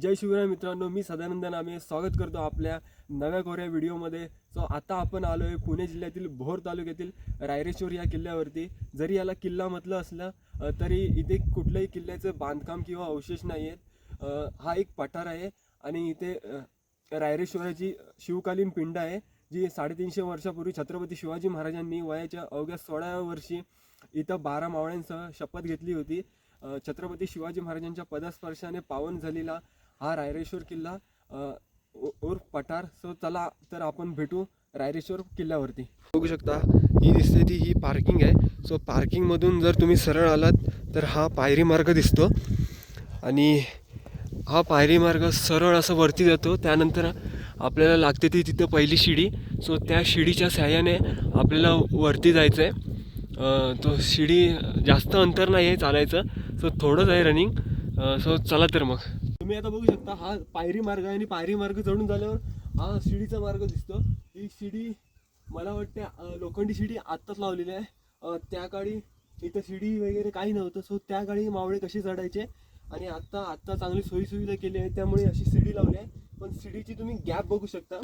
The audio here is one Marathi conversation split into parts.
जय शिवराय मित्रांनो मी सदानंद नामे स्वागत करतो आपल्या नव्या कोऱ्या व्हिडिओमध्ये. सो आता आपण आलो आहे पुणे जिल्ह्यातील भोर तालुक्यातील रायरेश्वर या किल्ल्यावरती. जरी याला किल्ला म्हटलं असलं तरी इथे कुठल्याही किल्ल्याचं बांधकाम किंवा अवशेष नाही आहेत हा एक पठार आहे आणि इथे रायरेश्वराची शिवकालीन पिंड आहे जी साडेतीनशे वर्षापूर्वी छत्रपती शिवाजी महाराजांनी वयाच्या अवघ्या सोळाव्या वर्षी इथं बारा मावळ्यांसह शपथ घेतली होती. छत्रपती शिवाजी महाराजांच्या पदस्पर्शाने पावन झालेला हा रायरेश्वर किल्ला उर्फ पठार. सो चला तर आपण भेटू रायरेश्वर किल्ल्यावरती. बघू शकता ही दिसते ती ही पार्किंग आहे. सो पार्किंगमधून जर तुम्ही सरळ आलात तर हा पायरी मार्ग दिसतो. आणि हा पायरी मार्ग सरळ असं वरती जातो. त्यानंतर आपल्याला लागते ती तिथं पहिली शिडी. सो त्या शिडीच्या सहाय्याने आपल्याला वरती जायचं आहे तो शिडी जास्त अंतर नाही आहे चालायचं. सो थोडंच आहे रनिंग सो चला तर मग. तुम्ही आता बघू शकता हा पायरी मार्ग आहे आणि पायरी मार्ग चढून झाल्यावर हा शिडीचा मार्ग दिसतो. ही शिडी मला वाटते लोखंडी शिडी आत्ताच लावलेली आहे. त्या काळी इथं शिडी वगैरे काही नव्हतं सो त्या काळी मावळे कसे चढायचे आणि आत्ता आत्ता चांगली सोयीसुविधा केली आहे त्यामुळे अशी शिडी लावली आहे. पण शिडीची तुम्ही गॅप बघू शकता.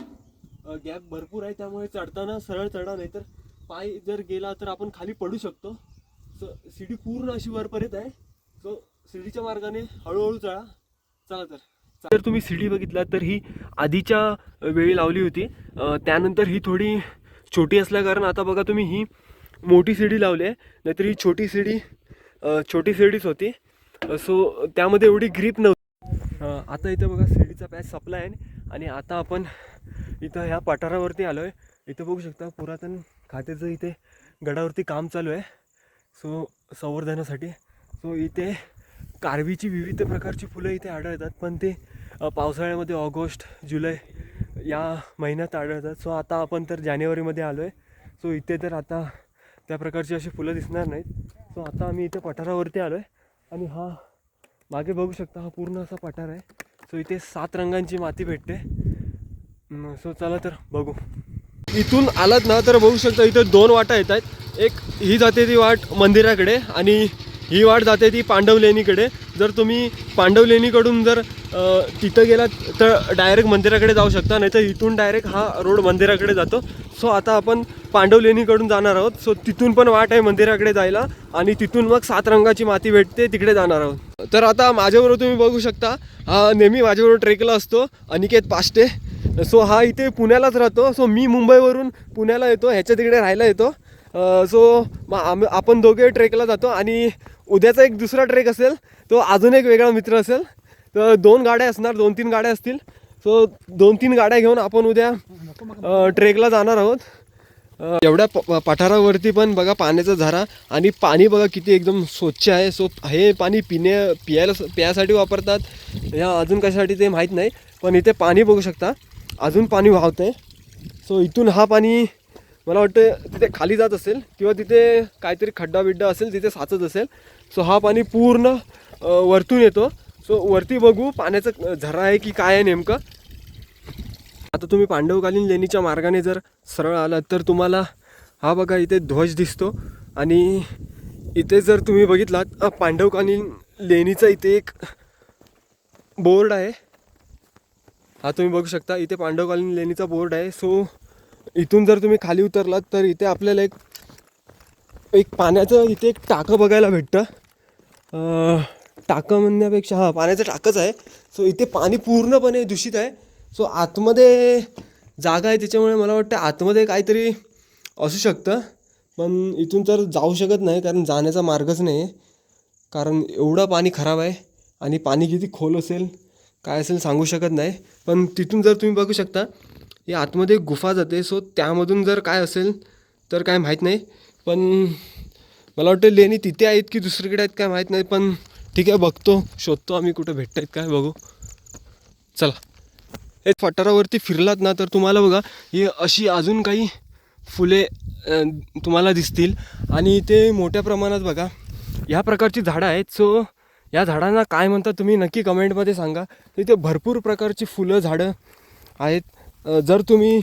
गॅप भरपूर आहे त्यामुळे चढताना सरळ चढा नाही तर पाय जर गेला तर आपण खाली पडू शकतो. सो शिडी पूर्ण अशी वरपर्यंत आहे. सो शिडीच्या मार्गाने हळूहळू चढा. चला तर. जर तुम्ही सीडी बघितला तर ही आधीच्या वेळी लावली होती. त्यानंतर ही थोडी छोटी असल्याकारण आता बघा तुम्ही ही मोठी सिडी लावली आहे. नाहीतर ही छोटी सिडी छोटी सिडीच होती. सो त्यामध्ये एवढी ग्रीप नव्हती. आता इथं बघा सिडीचा पॅच सप्लाय आहे आणि आता आपण इथं ह्या पठारावरती आलो आहे इथं बघू शकता पुरातन खात्याचं इथे गडावरती काम चालू आहे. सो संवर्धनासाठी. सो इथे कारवीची विविध प्रकारची फुलं इथे आढळतात पण ते पावसाळ्यामध्ये ऑगस्ट जुलै या महिन्यात आढळतात. सो आता आपण तर जानेवारीमध्ये आलो आहे सो इथे तर आता त्या प्रकारची अशी फुलं दिसणार नाहीत. सो आता आम्ही इथे पठारावरती आलो आहे आणि हा मागे बघू शकता हा पूर्ण असा पठार आहे. सो इथे सात रंगांची माती भेटते. सो चला तर बघू. इथून आलात ना तर बघू शकता इथं दोन वाटा येत आहेत एक ही जाते ती वाट मंदिराकडे आणि ही वाट जाते ती पांडव लेणीकडे. जर तुम्ही पांडव लेणीकडून जर तिथं गेलात तर डायरेक्ट मंदिराकडे जाऊ शकता नाही तर इथून डायरेक्ट हा रोड मंदिराकडे जातो. सो आता आपण पांडव लेणीकडून जाणार आहोत. सो तिथून पण वाट आहे मंदिराकडे जायला आणि तिथून मग सात रंगाची माती भेटते तिकडे जाणार आहोत. तर आता माझ्याबरोबर तुम्ही बघू शकता हा नेहमी माझ्याबरोबर ट्रेकला असतो अनिकेत पाष्टे सो हा इथे पुण्यालाच राहतो. सो मी मुंबईवरून पुण्याला येतो ह्याच्या तिकडे राहायला येतो. सो मग आम आपण दोघे ट्रेकला जातो आणि उद्याचा एक दुसरा ट्रेक असेल तो अजून एक वेगळा मित्र असेल. तर दोन गाड्या असणार दोन तीन गाड्या असतील. सो दोन तीन गाड्या घेऊन आपण उद्या ट्रेकला जाणार आहोत. एवढ्या प पठारावरती पण बघा पाण्याचा झरा आणि पाणी बघा किती एकदम स्वच्छ आहे. सो हे पाणी पिण्या पियायला प्यायसाठी वापरतात. या अजून कशासाठी ते माहीत नाही पण इथे पाणी बघू शकता. अजून पाणी वाहतं आहे सो इथून हा पाणी मला वाटतं तिथे खाली जात असेल किंवा तिथे काहीतरी खड्डा बिड्डा असेल तिथे साचत असेल. सो हा पाणी पूर्ण वरतून येतो. सो वरती बघू पाण्याचं झरा आहे की काय आहे नेमकं. आता तुम्ही पांडवकालीन लेणीच्या मार्गाने जर सरळ आलात तर तुम्हाला हा बघा इथे ध्वज दिसतो. आणि इथे जर तुम्ही बघितलात पांडवकालीन लेणीचा इथे एक बोर्ड आहे. हा तुम्ही बघू शकता इथे पांडवकालीन लेणीचा बोर्ड आहे. सो इथून जर तुम्ही खाली उतरलात तर इथे आपल्याला एक एक पाण्याचं इथे एक टाकं बघायला भेटतं. टाकं म्हणण्यापेक्षा हां पाण्याचं टाकंच आहे. सो इथे पाणी पूर्णपणे दूषित आहे. सो आतमध्ये जागा आहे त्याच्यामुळे मला वाटतं आतमध्ये काहीतरी असू शकतं. पण इथून तर जाऊ शकत नाही कारण जाण्याचा मार्गच नाही. आहे कारण एवढं पाणी खराब आहे आणि पाणी किती खोल असेल काय असेल सांगू शकत नाही. पण तिथून जर तुम्ही बघू शकता हे आतमध्ये गुफा जाते. सो त्यामधून जर काय असेल तर काय माहीत नाही. पण मला वाटतं लेणी तिथे आहेत की दुसरीकडे आहेत काय माहीत नाही. पण ठीक आहे बघतो शोधतो आम्ही कुठं भेटत आहेत काय बघू. चला. हे पठारावरती फिरलात ना तर तुम्हाला बघा ही अशी अजून काही फुले तुम्हाला दिसतील. आणि ते मोठ्या प्रमाणात बघा ह्या प्रकारची झाडं आहेत. सो या झाडांना काय म्हणतात तुम्ही नक्की कमेंटमध्ये सांगा. तिथे भरपूर प्रकारची फुलं झाडं आहेत. जर तुम्ही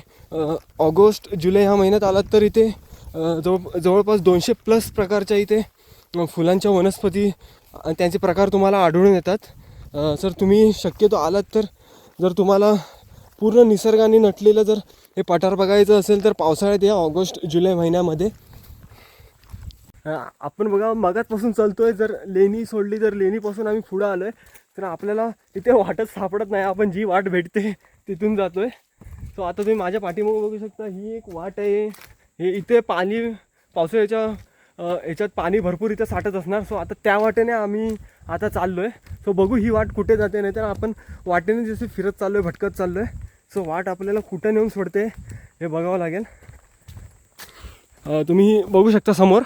ऑगस्ट जुलै ह्या महिन्यात आलात तर इथे जवळ जवळपास दोनशे प्लस प्रकारच्या इथे फुलांच्या वनस्पती त्यांचे प्रकार तुम्हाला आढळून येतात. सर तुम्ही शक्यतो आलात तर जर तुम्हाला पूर्ण निसर्गाने नटलेलं जर हे पठार बघायचं असेल तर पावसाळ्यात या ऑगस्ट जुलै महिन्यामध्ये. आपण बघा मगातपासून चालतो आहे जर लेणी सोडली तर लेणीपासून आम्ही पुढं आलो आहे तर आपल्याला तिथे वाटच सापडत नाही आपण जी वाट भेटते तिथून जातो आहे सो आता तुम्ही माझ्या पाठीमागे बघू शकता ही एक वाट आहे. हे इथे पाणी पावसाळ्याच्या याच्या याच्यात पाणी भरपूर इथं साठत असणार. सो आता त्या वाटेने आम्ही आता चाललो आहे सो बघू ही वाट कुठे जाते नाही तर आपण वाटेने जसे फिरत चाललो आहे भटकत चाललो आहे सो वाट आपल्याला कुठं नेऊन सोडते हे बघावं लागेल. तुम्ही बघू शकता समोर.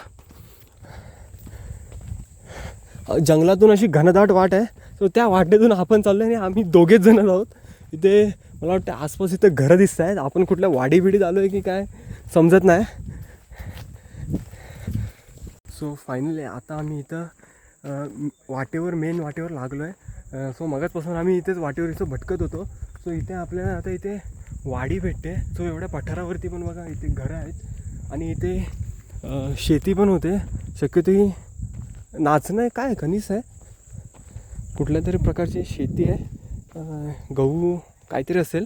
जंगलातून अशी घनदाट वाट आहे. सो त्या वाटेतून आपण चाललो आहे आणि आम्ही दोघेच जण आहोत. इथे मला वाटतं आसपास इथं घरं दिसत आहेत. आपण कुठल्या वाडी बिडीत आलो आहे की काय समजत नाही. सो फायनली आता आम्ही इथं वाटेवर मेन वाटेवर लागलो आहे सो मगाचपासून आम्ही इथेच वाटेवर इथं भटकत होतो. सो इथे आपल्याला आता इथे वाडी भेटते. सो एवढ्या पठारावरती पण बघा इथे घरं आहेत. आणि इथे शेती पण होते. शक्यतो ही नाचणं आहे काय? कणीस आहे. कुठल्या तरी प्रकारची शेती आहे. गहू काहीतरी असेल.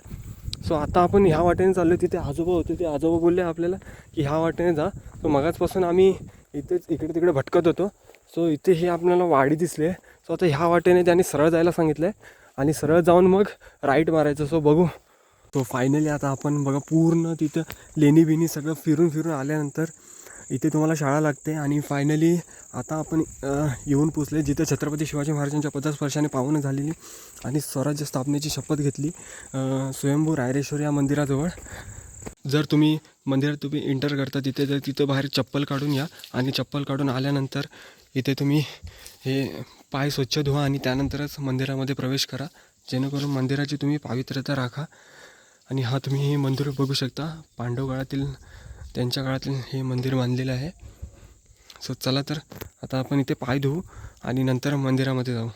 सो आता आपण ह्या वाटेने चाललो तिथे आजोबा होते. ते आजोबा बोलले आपल्याला की ह्या वाटेने जा. सो मगाचपासून आम्ही इथेच इकडे तिकडे भटकत होतो. सो इथे हे आपल्याला वाडी दिसली आहे. सो आता ह्या वाटेने त्यांनी सरळ जायला सांगितलं आहे आणि सरळ जाऊन मग राईट मारायचं. सो बघू. सो फायनली आता आपण बघा पूर्ण तिथं लेणी बिनी सगळं फिरून फिरून आल्यानंतर इथे तुम्हाला शाळा लागते आणि फायनली आता आपण येऊन पोचले जिथे छत्रपती शिवाजी महाराजांच्या पदस्पर्शाने पावन झालेली आणि स्वराज्य स्थापनेची शपथ घेतली स्वयंभू रायरेश्वर या मंदिराजवळ. जर तुम्ही मंदिरात तुम्ही एंटर करता तिथे तर तिथं बाहेर चप्पल काढून या आणि चप्पल काढून आल्यानंतर इथे तुम्ही हे पाय स्वच्छ धुवा आणि त्यानंतरच मंदिरामध्ये प्रवेश करा. जेणेकरून मंदिराची तुम्ही पावित्र्यता राखा आणि हा तुम्ही हे मंदिर बघू शकता. पांडव काळातील त्यांच्या काळातील हे मंदिर बांधलेलं आहे. सो चला तर आता आपण इथे पाय धुवू आणि नंतर मंदिरामध्ये जाऊ.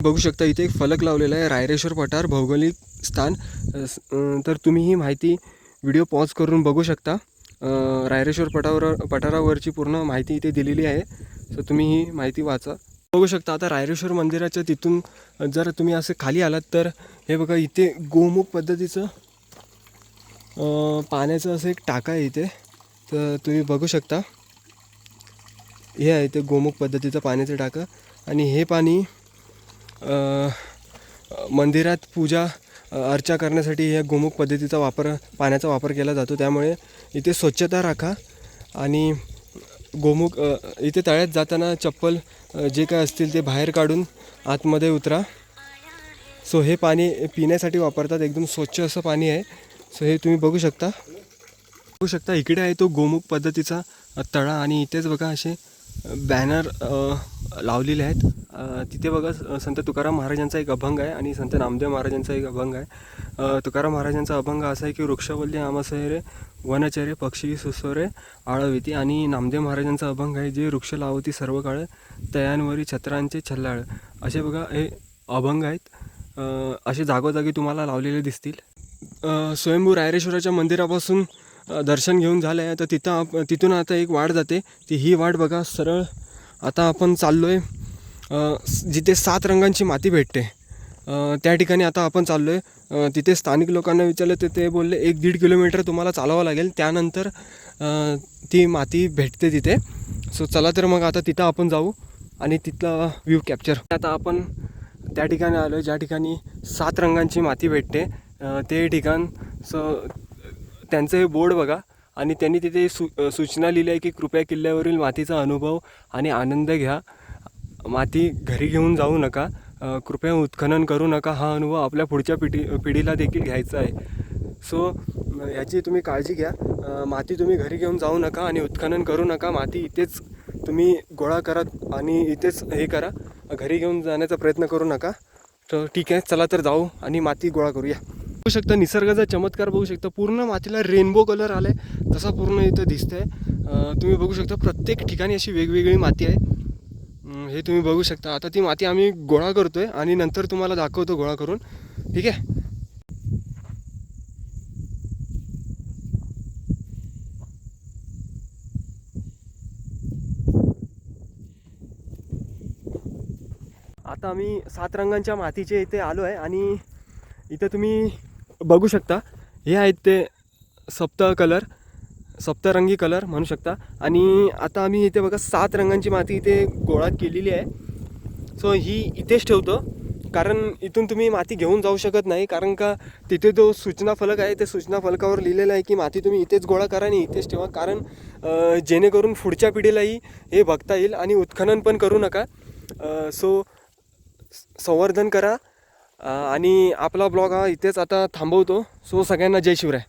बघू शकता इथे एक फलक लावलेला आहे रायरेश्वर पठार भौगोलिक स्थान. तर तुम्ही ही माहिती व्हिडिओ पॉज करून बघू शकता. रायरेश्वर पठारावर पठारावरची पूर्ण माहिती इथे दिलेली आहे. तर तुम्ही ही माहिती वाचा. बघू शकता आता रायरेश्वर मंदिराच्या तिथून जर तुम्ही असे खाली आलात तर हे बघा इथे गोमुख पद्धतीचं पाण्याचं असं एक टाका आहे इथे. तर तुम्ही बघू शकता. हे आहे ते गोमुख पद्धतीचं पाण्याचं टाकं. आणि हे पाणी मंदिरात पूजा अर्चा करण्यासाठी ह्या गोमुख पद्धतीचा वापर पाण्याचा वापर केला जातो. त्यामुळे इथे स्वच्छता राखा आणि गोमुख इथे तळ्यात जाताना चप्पल जे काय असतील ते बाहेर काढून आतमध्ये उतरा. सो हे पाणी पिण्यासाठी वापरतात. एकदम स्वच्छ असं पाणी आहे. सो हे तुम्ही बघू शकता. बघू शकता इकडे आहे तो गोमुख पद्धतीचा तळा आणि इथेच बघा असे बॅनर लावलेले आहेत. तिथे बघा संत तुकाराम महाराजांचा एक अभंग आहे आणि संत नामदेव महाराजांचा एक अभंग आहे. तुकाराम महाराजांचा अभंग असा आहे की वृक्षवल्ली आमसैरे वनचरे पक्षी सुसोरे आळविती आणि नामदेव महाराजांचा अभंग आहे जे वृक्ष लावती सर्व काळ तयांवरी छत्रांचे छल्लाळ. असे बघा हे अभंग आहेत. असे जागोजागी तुम्हाला लावलेले दिसतील. स्वयंभू रायरेश्वराच्या मंदिरापासून दर्शन घेऊन झालं आहे तर तिथं आप तिथून आता एक वाट जाते. ती ही वाट बघा सरळ आता आपण चाललो आहे जिथे सात रंगांची माती भेटते. त्या ठिकाणी आता आपण चाललो आहे तिथे स्थानिक लोकांना विचारलं तर ते बोलले एक दीड किलोमीटर तुम्हाला चालावं लागेल. त्यानंतर ती माती भेटते तिथे. सो चला तर मग आता तिथं आपण जाऊ आणि तिथला व्ह्यू कॅप्चर आता आपण त्या ठिकाणी आलो आहे ज्या ठिकाणी सात रंगांची माती भेटते. ते ठिकाण स त्यांचं हे बोर्ड बघा. आणि त्यांनी तिथे सु सूचना लिहिली आहे की कृपया किल्ल्यावरील मातीचा अनुभव आणि आनंद घ्या. माती घरी घेऊन जाऊ नका. कृपया उत्खनन करू नका. हा अनुभव आपल्या पुढच्या पिढी पिढीला देखील घ्यायचा आहे. सो याची तुम्ही काळजी घ्या. माती तुम्ही घरी घेऊन जाऊ नका आणि उत्खनन करू नका. माती इथेच तुम्ही गोळा करा आणि इथेच हे करा. घरी घेऊन जाण्याचा प्रयत्न करू नका. तर ठीक आहे चला तर जाऊ आणि माती गोळा करूया. बघू शकता निसर्गाचा चमत्कार बघू शकता. पूर्ण मातीला रेनबो कलर आलाय. तसा पूर्ण इथं दिसतंय. तुम्ही बघू शकता प्रत्येक ठिकाणी अशी वेगवेगळी माती आहे. हे तुम्ही बघू शकता. आता ती माती आम्ही गोळा करतो आहे आणि नंतर तुम्हाला दाखवतो गोळा करून. ठीक आहे? आता आम्ही सात रंगांच्या मातीचे इथे आलो आहे आणि इथं तुम्ही बघू शकता. हे आहेत ते सप्त कलर सप्तरंगी कलर म्हणू शकता. आणि आता आम्ही इथे बघा सात रंगांची माती इथे गोळा केलेली आहे. सो ही इथेच ठेवतो. कारण इथून तुम्ही माती घेऊन जाऊ शकत नाही. कारण का तिथे जो सूचना फलक आहे ते सूचना फलकावर लिहिलेलं आहे की माती तुम्ही इथेच गोळा करा आणि इथेच ठेवा. कारण जेणेकरून पुढच्या पिढीलाही हे बघता येईल आणि उत्खनन पण करू नका. सो संवर्धन करा. आणि आपला ब्लॉग हा इथेच आता थांबवतो. सो सगळ्यांना जय शिवराय.